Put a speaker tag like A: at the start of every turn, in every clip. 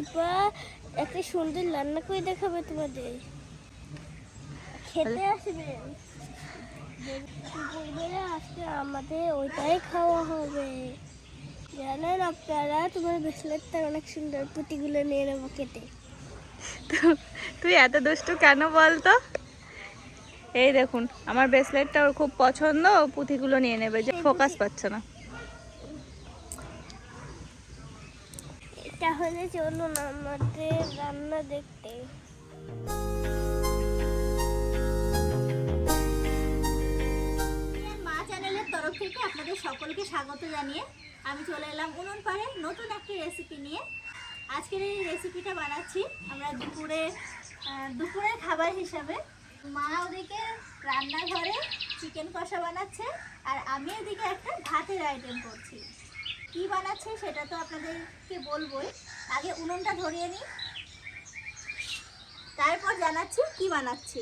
A: দীপা একটা সুন্দর রান্না করে দেখাবে তোমাদের। খেতে আসবেন দুপুরবেলা আজকে আমাদের ওইটাই খাওয়া হবে। জানেন আপনারা তোমার ব্রেসলেটটা অনেক সুন্দর পুঁতিগুলো নিয়ে নেব কেটে।
B: তুই এত দুষ্টু কেন বলতো? এই দেখুন আমার ব্রেসলেটটা ওর খুব পছন্দ পুঁথিগুলো নিয়ে নেবে যে ফোকাস পাচ্ছে না।
A: তাহলে চলুন আমাদের রান্না দেখতে।
C: মা চ্যানেলের তরফ থেকে আপনাদের সকলকে স্বাগত জানিয়ে আমি চলে এলাম উনুন পাড়ে নতুন একটি রেসিপি নিয়ে। আজকের এই রেসিপিটা বানাচ্ছি আমরা দুপুরে দুপুরের খাবার হিসাবে। মা ওদিকে রান্নাঘরে চিকেন কষা বানাচ্ছে আর আমি এদিকে একটা ভাতের আইটেম করছি। কি বানাচ্ছে সেটা তো আপনাদেরকে বলবোই। আগে উনুনটা ধরিয়ে নিই। তারপর জানাচ্ছি কি বানাচ্ছি।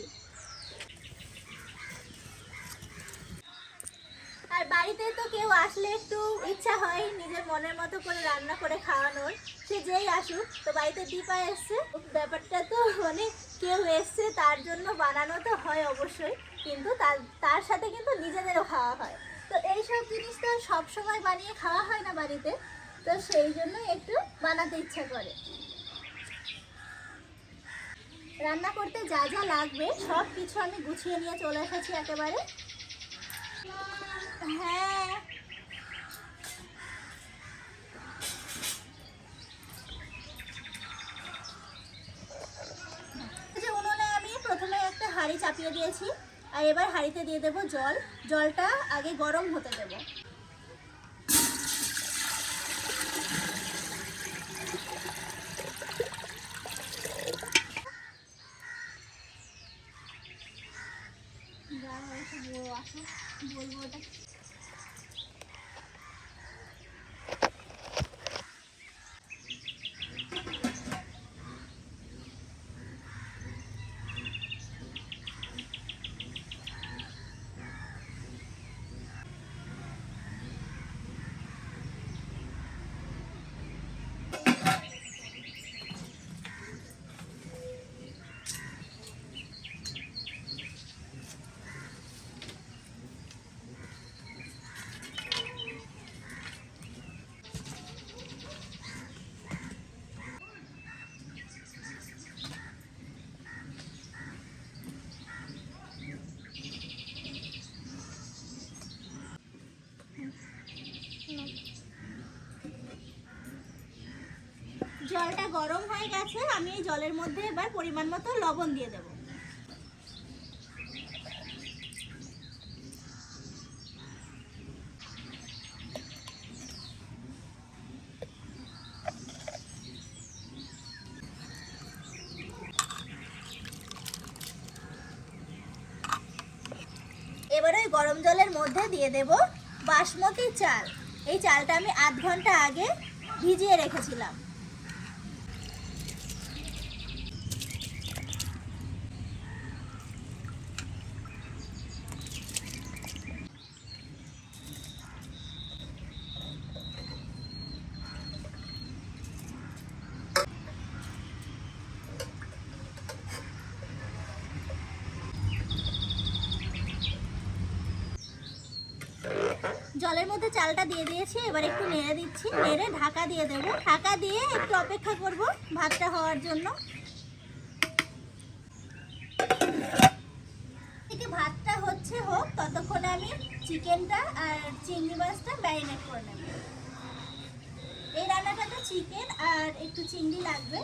C: আর বাড়িতে তো কেউ আসলে একটু ইচ্ছা হয় নিজের মনের মতো করে রান্না করে খাওয়ানোর। সে যেই আসুক, তো বাড়িতে দীপা এসছে। ব্যাপারটা তো মানে কেউ এসছে, তার জন্য বানানো তো হয় অবশ্যই। কিন্তু তার তার সাথে কিন্তু নিজেদেরও খাওয়া হয়। তো এইসব জিনিস তো সব সময় বানিয়ে খাওয়া হয় না বাড়িতে। তো সেই জন্য একটু বানাতে ইচ্ছা করে। রান্না করতে যা যা লাগবে, সব কিছু আমি গুছিয়ে নিয়ে চলে এসেছি একেবারে। হ্যাঁ। হাঁড়ি চাপিয়ে দিয়েছি। আর এবার হাঁড়িতে দিয়ে দেব জল। জলটা আগে গরম হতে দেবো। বলব ওটা। জলটা গরম হয়ে গেছে, আমি এই জলের মধ্যে এবার পরিমাণ মতো লবণ দিয়ে দেবো। এবার ওই গরম জলের মধ্যে দিয়ে দেব বাসমতি চাল। এই চালটা আমি আধ ঘণ্টা আগে ভিজিয়ে রেখেছিলাম। জলের মধ্যে চালটা দিয়ে দিয়েছি, এবার একটু নেড়ে দিচ্ছি, নেড়ে ঢাকা দিয়ে দেবো। ঢাকা দিয়ে একটু অপেক্ষা করব ভাতটা হওয়ার জন্য থেকে ভাতটা হচ্ছে হোক ততক্ষণে আমি চিকেনটা আর চিংড়ি মাছটা ম্যারিনেট করে নেব এই রান্নাটাতে চিকেন আর একটু চিংড়ি লাগবে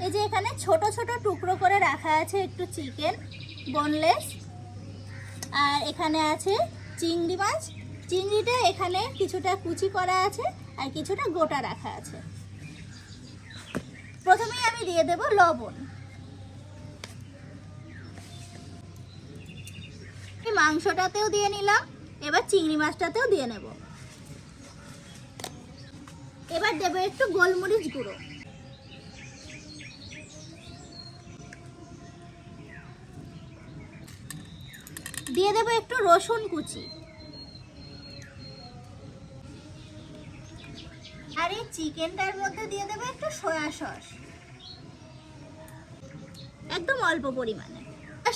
C: এই যে এখানে ছোট ছোট টুকরো করে রাখা আছে একটু চিকেন বোনলেস আর এখানে আছে চিংড়ি মাছ। চিংড়িটা এখানে কিছুটা কুচি করা আছে আর কিছুটা গোটা রাখা আছে। প্রথমেই আমি দিয়ে দেব লবণ। মাংসটাতেও দিয়ে নিলাম, এবার চিংড়ি মাছটাতেও দিয়ে নেব। এবার দেবো একটু গোলমরিচ গুঁড়ো। দিয়ে দেবো একটু রসুন কুচি। আর এই চিকেনটার মধ্যে দিয়ে দেবো একটু সয়া সস। একদম অল্প পরিমাণে।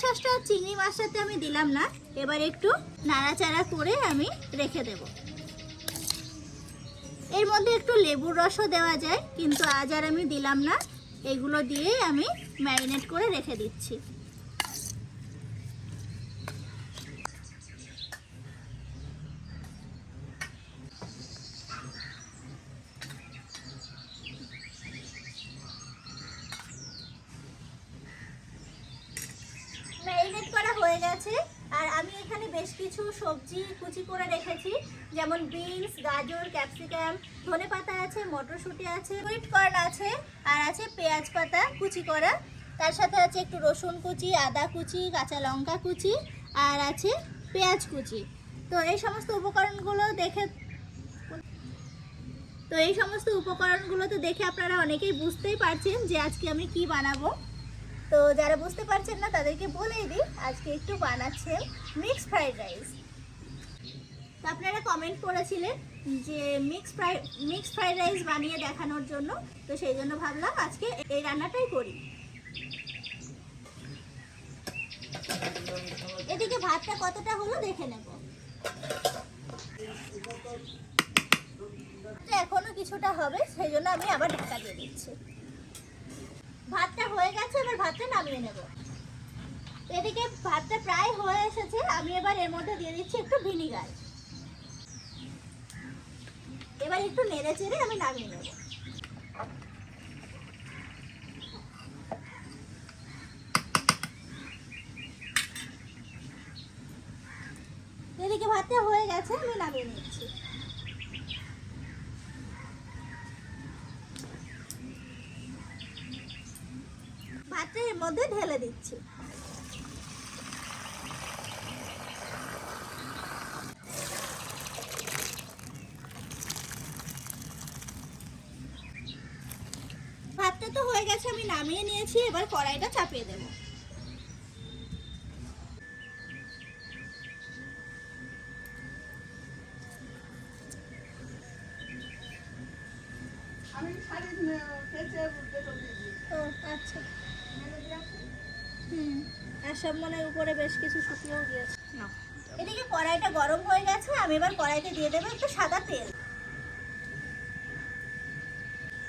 C: সসটা চিংড়ি মাছটাতে আমি দিলাম না, এবার একটু নাড়াচাড়া করে আমি রেখে দেব। এর মধ্যে একটু লেবুর রসও দেওয়া যায়, কিন্তু আজ আর আমি দিলাম না, এগুলো দিয়েই আমি ম্যারিনেট করে রেখে দিচ্ছি ম্যারিনেট করা হয়ে গেছে। আর আমি এখানে বেশ কিছু সবজি কুচি করে রেখেছি। যেমন বিনস, গাজর, ক্যাপসিকাম, ধনে পাতা আছে, মটরশুঁটি আছে সুইট কর্ন আছে, আর আছে পেঁয়াজ পাতা কুচি করা। তার সাথে আছে একটু রসুন কুচি, আদা কুচি, কাঁচা লঙ্কা কুচি, আর আছে পেঁয়াজ কুচি। তো এই সমস্ত উপকরণগুলো দেখে তো এই সমস্ত উপকরণগুলো তো দেখে আপনারা অনেকেই বুঝতেই পারছেন যে আজকে আমি কি বানাবো। তো যারা বুঝতে পারছেন না, তাদেরকে বলেই দিই, আজকে একটু বানাচ্ছে মিক্স ফ্রাইড রাইস তো আপনারা কমেন্ট করেছিলেন যে mix fry mix fried rice বানিয়ে দেখানোর জন্য, তো সেই জন্য ভাবলাম আজকে এই রান্নাটাই করি। এদিকে ভাতটা কতটা হলো দেখে নেব। এখনও কিছুটা হবে, সেই জন্য আমি আবার ঢাকা দিয়ে দিচ্ছি। ভাতটা হয়ে গেছে, এবার ভাতটা নামিয়ে নেব। এদিকে ভাতটা প্রায় হয়ে এসেছে, আমি এবার এর মধ্যে দিয়ে দিচ্ছি একটু ভিনিগার। এবার একটু নেড়ে চেড়ে আমি নামিয়ে নেব এদিকে ভাতটা হয়ে গেছে আমি নামিয়ে নিচ্ছি ভাতটা মধ্যে ঢেলে দিচ্ছি। ভাতটা তো হয়ে গেছে, আমি নামিয়ে নিয়েছি, এবার কড়াইটা চাপিয়ে দেব। উপরে বেশ কিছু শুকিয়েও গিয়েছে। এদিকে কড়াইটা গরম হয়ে গেছে আমি এবার কড়াইতে দিয়ে দেবো একটু সাদা তেল।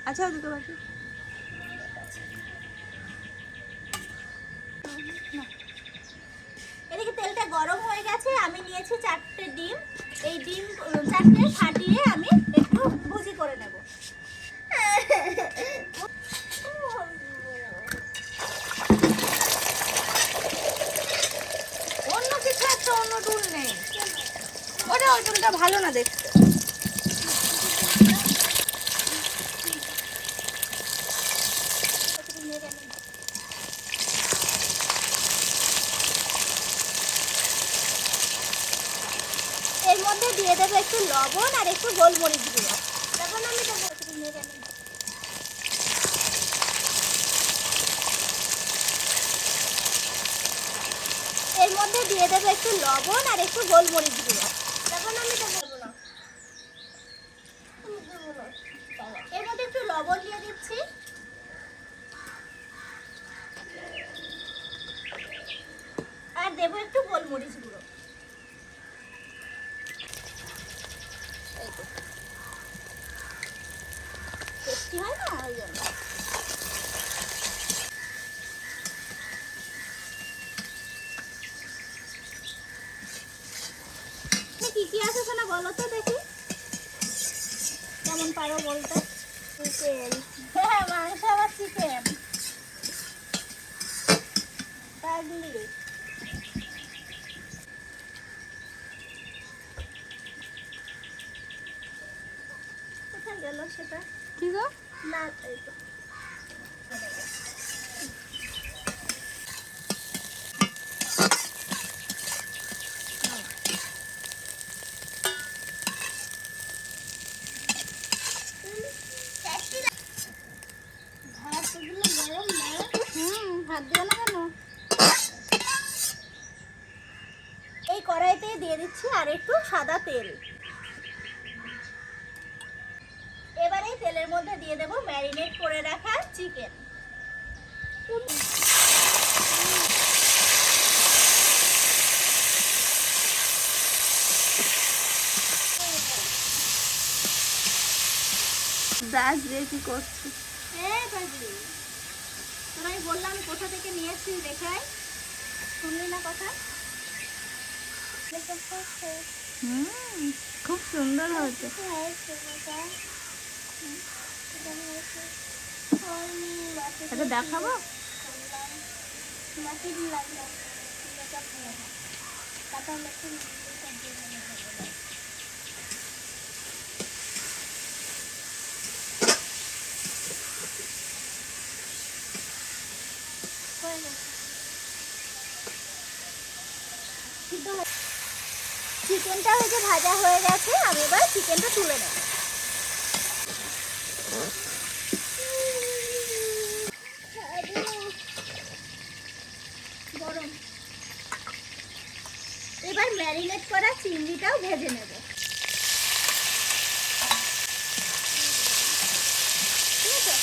B: আচ্ছা দুটো বাকি
C: এদিকে তেলটা গরম হয়ে গেছে আমি নিয়েছি চারটে ডিম। এই ডিম চারটে ফাটিয়ে আমি একটু ভুজি করে নেব
B: অন্য কিছু একটা অন্য টুল নেই ওটা ভালো না
C: এর মধ্যে দিয়ে দেবো একটু লবণ আর একটু গোলমরিচ গুঁড়ো। লবণ আমি দেবো। এর মধ্যে দিয়ে দেবো একটু লবণ আর একটু গোলমরিচ গুঁড়ো। আমি দেবো না। এর মধ্যে একটু লবণ দিয়ে দিচ্ছি আর দেবো একটু গোলমরিচ গুঁড়ো টেস্টি হয় না ওই জন্য এ কি কি আছে শোনা বলো তো দেখি কেমন পারো বলতে? চিকেন হ্যাঁ মাংস আবার চিকেন পাগলি। কোথায় গেল সেটা?
B: কি গো?
C: না এই তো ভাতগুলো গরম না হুম ভাত দিও না কেন দিচ্ছি আর একটু সাদা তেল এবারে এই তেলের মধ্যে দিয়ে দেবো ম্যারিনেট করে রাখা চিকেন।
B: দাস রে কি করছিস
C: আমি বললাম কোথা থেকে নিয়ে এসেছিস দেখাই। শুনলি না কথা?
B: হুম খুব সুন্দর হয়েছে। দেখাবো।
C: চিকেনটা হয়েছে ভাজা হয়ে গেছে আমি এবার চিকেনটা তুলে নেব গরম এবার ম্যারিনেট করা চিংড়িটাও ভেজে নেব ঠিক আছে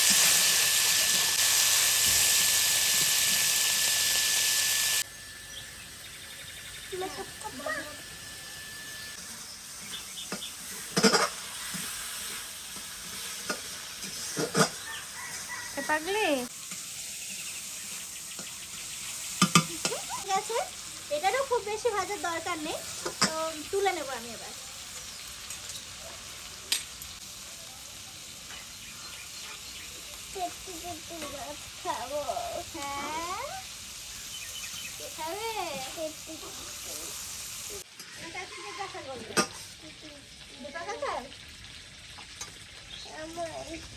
A: মেকআপ করব?
B: এ পাগলি?
C: ঠিক এটারও খুব বেশি ভাজার দরকার নেই, তো তুলে নেব আমি এবার।
A: খাব।
C: হ্যাঁ? খাবে? দেখা করবে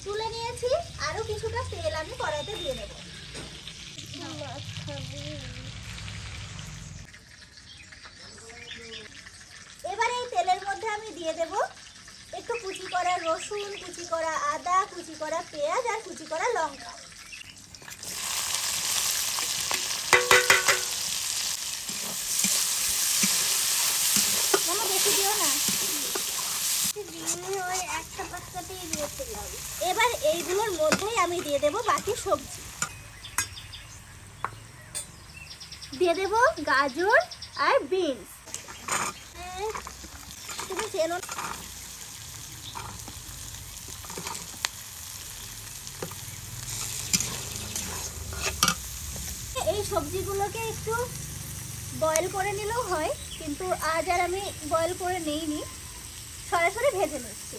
C: তুলে নিয়েছি, আরও কিছুটা তেল আমি কড়াইতে দিয়ে দেবো। এবার এই তেলের মধ্যে আমি দিয়ে দেব একটু কুচি করা রসুন, কুচি করা আদা, কুচি করা পেঁয়াজ, আর কুচি করা লঙ্কা মামা বেশি দিও না
A: দিনে ওই
C: এবার এইগুলোর মধ্যেই আমি দিয়ে দেব বাকি সবজি। দিয়ে দেব গাজর আর বিনস। এই সবজিগুলোকে একটু বয়েল করে নিলেও হয়, কিন্তু আজ আর আমি বয়েল করে নেইনি। সরাসরি ভেজে নিচ্ছি।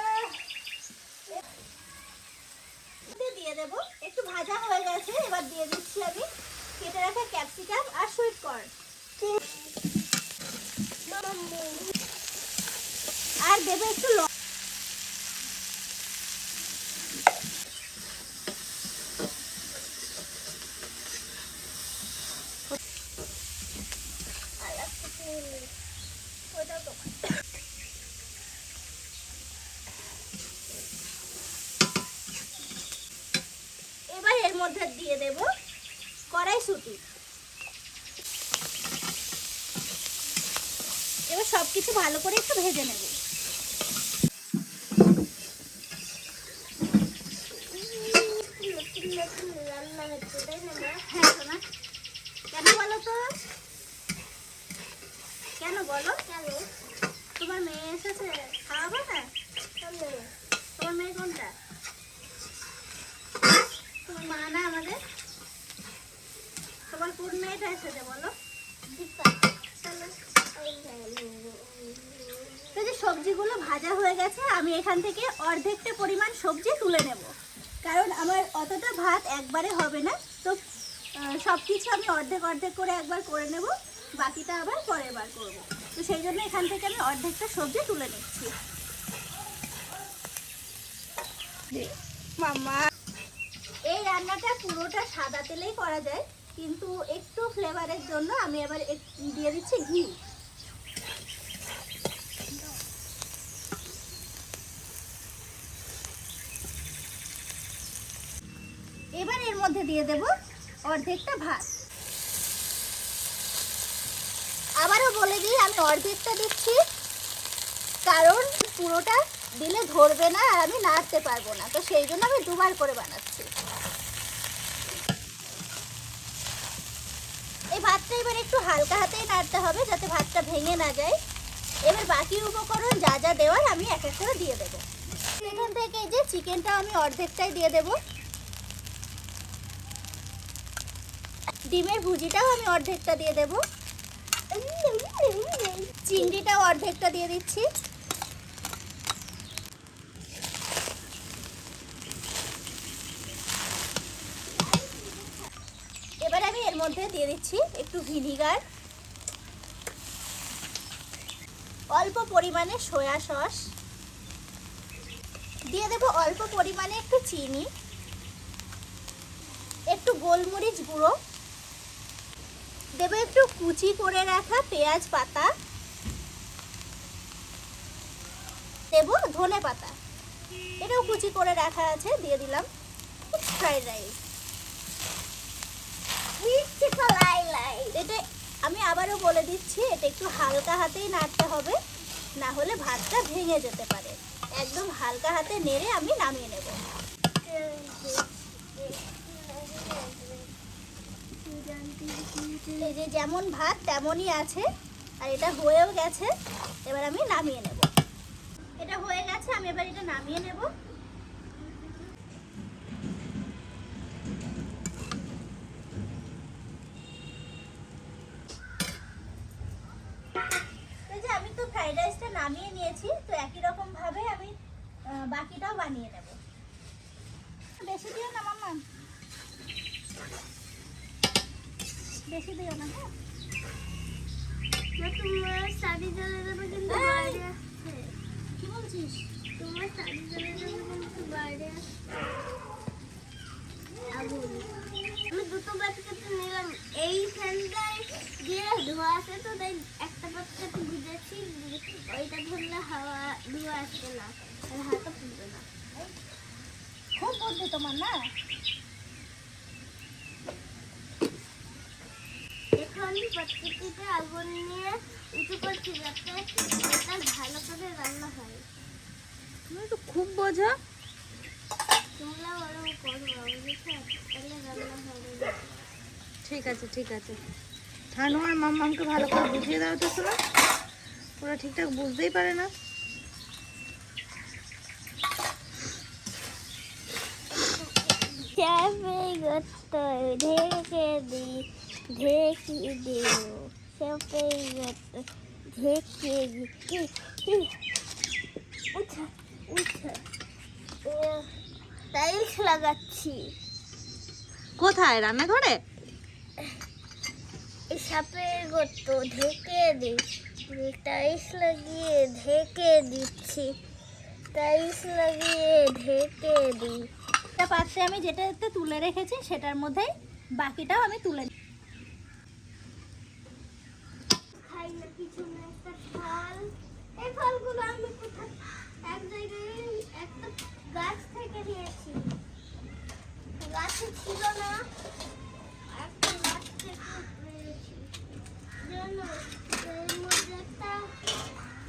C: দিয়ে দেবো। একটু ভাজা হয়ে গেছে, এবার দিয়ে দিচ্ছি আমি কেটে রাখা ক্যাপসিকাম আর সুইট কর্ন আর দেবো একটু লবণ এবার এর মধ্যে দিয়ে দেব কড়াইশুঁটি এবার সব কিছু ভালো করে একটু ভেজে নেব
A: নতুন নতুন রান্না হচ্ছে তাই না মা?
C: হ্যাঁ সোনা কেন বলো তো কেন বলো
A: কেন
C: তোমার এসেছে? খাওয়াবে না? কোনটা? তোমার মা না আমাদের? তোমার কোন মেয়েটা এসেছে বলো? সবজিগুলো ভাজা হয়ে গেছে, আমি এখান থেকে অর্ধেকটা পরিমাণ সবজি তুলে নেব। কারণ আমার অতটা ভাত একবারে হবে না। তো সব কিছু আমি অর্ধেক অর্ধেক করে একবার করে নেব, বাকিটা আবার পরের বার করব। তো সেই জন্য এখান থেকে আমি অর্ধেকটা সবজি তুলে নিচ্ছি।
B: মামা
C: এই রান্নাটা পুরোটা সাদা তেলেই করা যায়, কিন্তু একটু ফ্লেভারের জন্য আমি আবার দিয়ে দিচ্ছি ঘি। এবার এর মধ্যে দিয়ে দেব অর্ধেকটা ভাত আবারও বলে দিই আমি অর্ধেকটা দিচ্ছি। কারণ পুরোটা দিলে ধরবে না আর আমি নাড়তে পারব না। তো সেই জন্য আমি দুবার করে বানাচ্ছি। এই ভাতটা এবার একটু হালকা হাতেই নাড়তে হবে যাতে ভাতটা ভেঙে না যায়। এবার বাকি উপকরণ যা যা দেওয়ার আমি এক এক করে দিয়ে দেবো। এখান থেকে যে চিকেনটা আমি অর্ধেকটাই দিয়ে দেবো। ডিমের ভুজিটাও আমি অর্ধেকটা দিয়ে দেবো। অর্ধেকটা দিয়ে দিচ্ছি। এবার আমি এর মধ্যে দিয়ে দিচ্ছি একটু ভিনিগার। অল্প পরিমাণে সয়া সস। দিয়ে দেবো অল্প পরিমাণে একটু চিনি। একটু গোলমরিচ গুঁড়ো। দেবো একটু কুচি করে রাখা পেঁয়াজ পাতা দেবো ধনে পাতা। এটাও কুচি করে রাখা আছে, দিয়ে দিলাম ফ্রাইড রাইস এটা আমি আবারও বলে দিচ্ছি, এটা একটু হালকা হাতেই নাড়তে হবে, না হলে ভাতটা ভেঙে যেতে পারে। একদম হালকা হাতে নেড়ে আমি নামিয়ে নেব। এই যে যেমন ভাত, তেমনই আছে, আর এটা হয়েও গেছে, এবার আমি নামিয়ে নেব। এটা হয়ে গেছে আমি এবার এটা নামিয়ে নেব। আমি তো ফ্রাইড রাইসটা নামিয়ে নিয়েছি তো একই রকম ভাবে আমি বাকিটাও বানিয়ে নেব। বেশি দিও না মামা। বেশি দিও না হ্যাঁ।
A: তোমার শাড়ি জ্বলে যাবে কিন্তু আমি দুটো বাচ্চাতে নিলাম। এই ফ্যানটায় দিয়ে ধোয়া আছে তো, তাই একটা বাচ্চাতে ভিজেছি ওইটা ধরলে হাওয়া, ধোয়া আসবে না, আর হাতও ফুলবে না।
C: খুব বুদ্ধি তোমার, না?
A: এখন পদ্ধতিতে আগুন নিয়ে উঁচু করছি যাতে এটা ভালো করে রান্না হয়।
B: তুমি তো খুব বোঝো।
A: তোমরা ওরকম করব বুঝেছ তাহলে রান্না হবে।
B: ঠিক আছে ঠিক আছে। ঠানু আর মাম্মামকে ভালো করে বুঝিয়ে দাও তো শোনো ওরা ঠিকঠাক বুঝতেই পারে না।
A: চাপে গত ঢেকে দি ঢেকে গত ঢেকে টাইলস লাগাচ্ছি
B: কোথায় রান্নাঘরে
A: সাপের গত ঢেকে দিই টাইলস লাগিয়ে ঢেকে দিচ্ছি টাইলস লাগিয়ে ঢেকে দিই
C: একটা পাত্রে আমি যেটাতে তুলে রেখেছি, সেটার মধ্যে বাকিটাও আমি তুলে দিই।
A: খাই না, একটা ফল। এই ফলগুলো আমি কোথায় এক জায়গায় একটা গাছ থেকে নিয়েছি। গাছে ছিল না, একটা গাছ থেকে পেয়েছি জানো এর মধ্যে একটা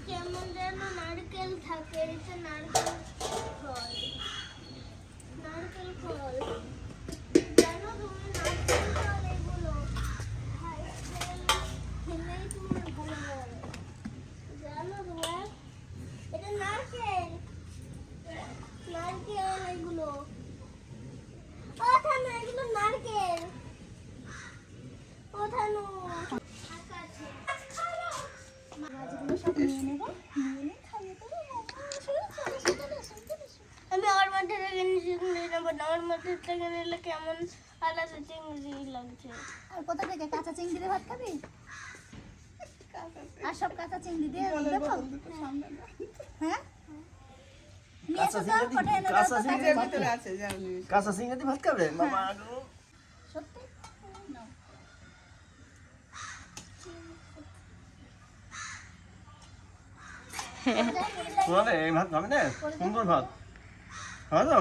A: কেমন যেন নারকেল থাকে, এটা নারকেল ফল। নারকেল ফল জানো তুমি নারকেল ফল এগুলো খাই খেলেই তোমার ভালো লাগে জানো তোমার এটা নারকেল নারকেল এগুলো ও থানু এগুলো নারকেল ও থানু
C: মাছগুলো সব নিয়ে নেব নিয়ে নিয়ে খাইয়ে দেবো
A: আমি ওর মধ্যে থেকে চিংড়ি নেব না ওর মধ্যে থেকে নিলে কেমন আলাদা চিংড়ি লাগছে।
C: আর কোথা থেকে? কাঁচা চিংড়ি দিয়ে ভাত খাবি? আর সব কাঁচা চিংড়ি দিয়ে হ্যাঁ।
D: কাঁচা চিংড়ি দিয়ে ভাত খাবে? বাবা গো।
C: সত্যি নাও।
D: তোমাদের এই ভাত খাবে না? সুন্দর ভাত। খাবে তো।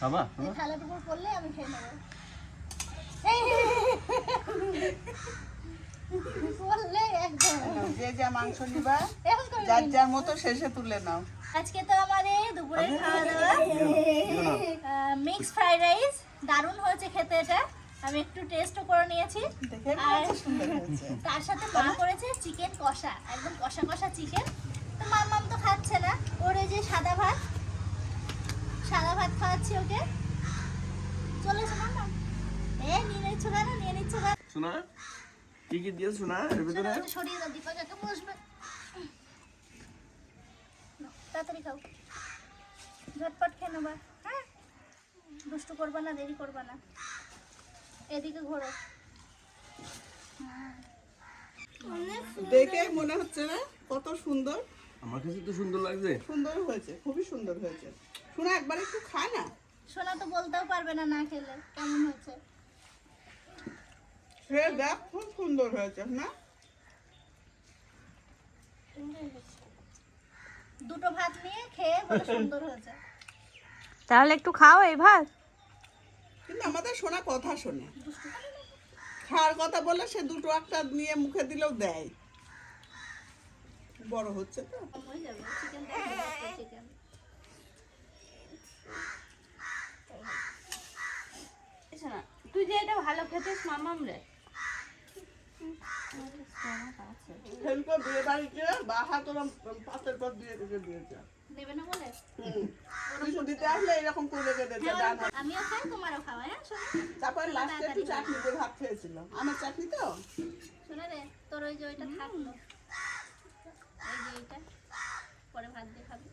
D: খাবা
C: পড়লে আমি খেয়ে নেব
E: যে যা মাংস নিবা যার মতো শেষে তুলে নাও
C: আজকে তো আমাদের দুপুরের খাওয়া দাওয়া।
D: দিও
C: মিক্স ফ্রাইড রাইস দারুণ হয়েছে খেতে এটা। আমি একটু টেস্টও করে নিয়েছি। আর
E: সুন্দর হয়েছে।
C: তার সাথে মা করেছে চিকেন কষা একদম কষা কষা চিকেন তো মাম্মাম তো খাচ্ছে না। ওর যে সাদা ভাত সাদা ভাত খাওয়াচ্ছি ওকে। চলে এসো মাম্মাম এ নিয়ে নিচ্ছ কেন? নিয়ে নিচ্ছ কেন?
D: শোনা কি কি দিয়েছ শোনা এর ভিতরে?
C: সরিয়ে দাও দীপক বসবে। তাড়াতাড়ি খাও। ঝটপট খেয়ে নেবা হ্যাঁ? দুষ্টু করবা না দেরি করবা না। এদিকে ঘোরো।
E: দেখে মনে হচ্ছে না কত সুন্দর?
D: আমার কাছে তো সুন্দর লাগছে।
E: সুন্দর হয়েছে খুবই সুন্দর হয়েছে। শোনা একবার একটু খা না।
C: সোনা তো বলতেও পারবে না না খেলে কেমন হয়েছে?
E: সে দেখ খুব সুন্দর হয়েছে না
C: দুটো ভাত নিয়ে খেয়ে বলে সুন্দর হয়েছে।
B: তাহলে একটু খাও এই ভাত।
E: কিন্তু আমাদের শোনা কথা শোনে। খাওয়ার কথা বলে সে দুটো একটা নিয়ে মুখে দিলেও দেয়। বড় হচ্ছে তো।
B: তুই যে এটা ভালো খেতিস মামাম রে।
E: বিয়ে বাড়িতে তোরা পাতের পর দিয়ে দিয়েছে।
C: দেবে না বলে?
E: হুম। আসলে এরকম করে রেখে দিয়েছে ডান। হাতে।
C: আমিও খাই তোমারও খাওয়া হ্যাঁ
E: তারপর লাস্টে একটু চাটনি দিয়ে ভাত খেয়েছিলাম আমার চাটনি তো?
C: শোনো রে তোর ওই যে ওইটা থাকল। এই যে এইটা পরে ভাত দিয়ে খাবি।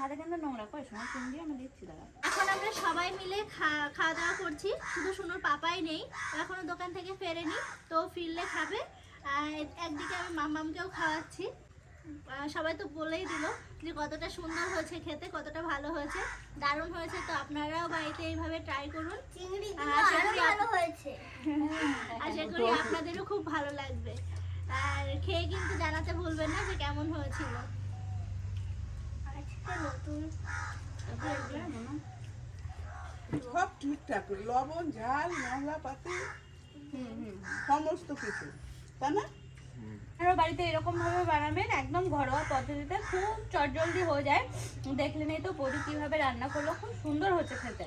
B: হাতে কেন নোংরা করে? শোনা চিংড়ি আমি দিচ্ছি দাদা
C: এখন আমরা সবাই মিলে খাওয়া দাওয়া করছি। শুধু শুনুর পাপাই নেই এখনও দোকান থেকে ফেরেনি তো ফিরলে খাবে। একদিকে আমি মামামকেও খাওয়াচ্ছি। সবাই তো বলেই দিল যে কতটা সুন্দর হয়েছে খেতে কতটা ভালো হয়েছে দারুণ হয়েছে তো আপনারাও বাড়িতে এইভাবে ট্রাই করুন। আর আশা করি
A: ভালো হয়েছে।
C: আশা করি আপনাদেরও খুব ভালো লাগবে। আর খেয়ে কিন্তু জানাতে ভুলবেন না যে কেমন হয়েছিল।
A: নতুন
E: সব ঠিকঠাক লবণ ঝাল মশলা পাতি সমস্ত কিছু। তাই না
B: বাড়িতে এরকম ভাবে বানাবেন, একদম ঘরোয়া পদ্ধতিতে, খুব চটজলদি হয়ে যায় দেখলেন এই তো বৌদি কীভাবে রান্না করল, খুব সুন্দর হচ্ছে খেতে।